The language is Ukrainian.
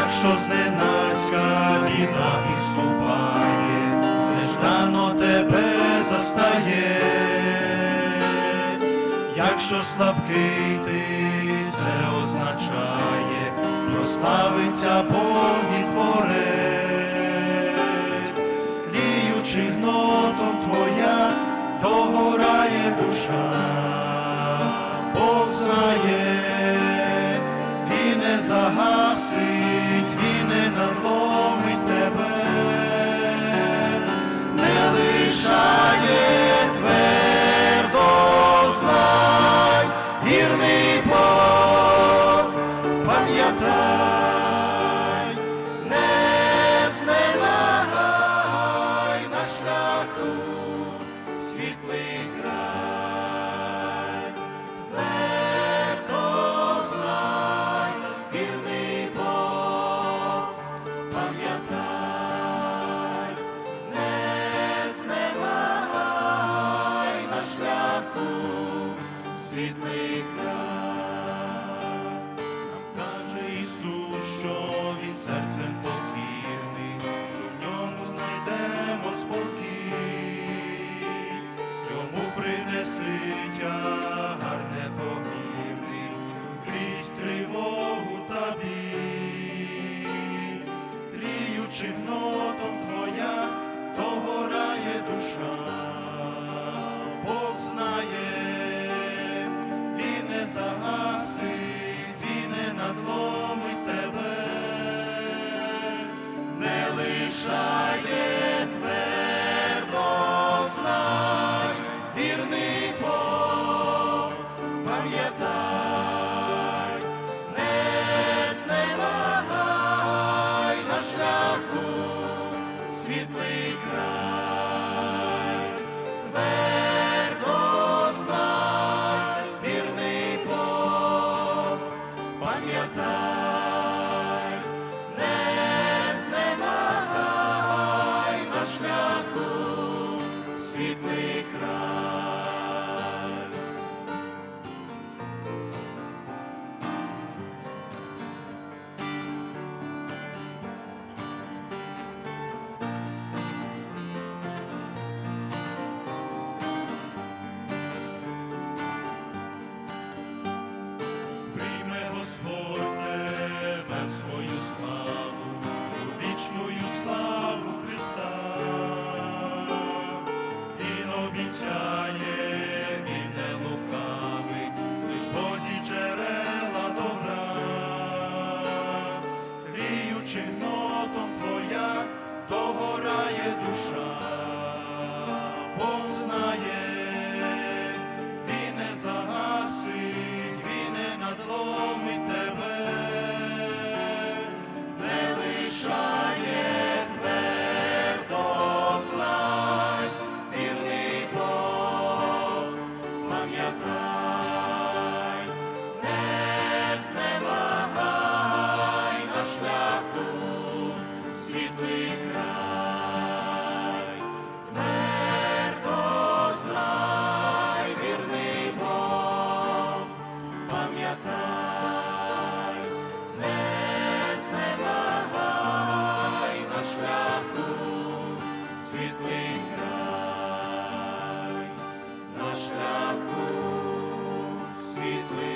якщо зненацька біда підступає, неждано тебе застає, якщо слабкий ти, це означає, прославиться Бог і Творець, тліючи гнотом твоя, догорає душа, загасить, він не надломить тебе, не лишає світлий край. sweetly.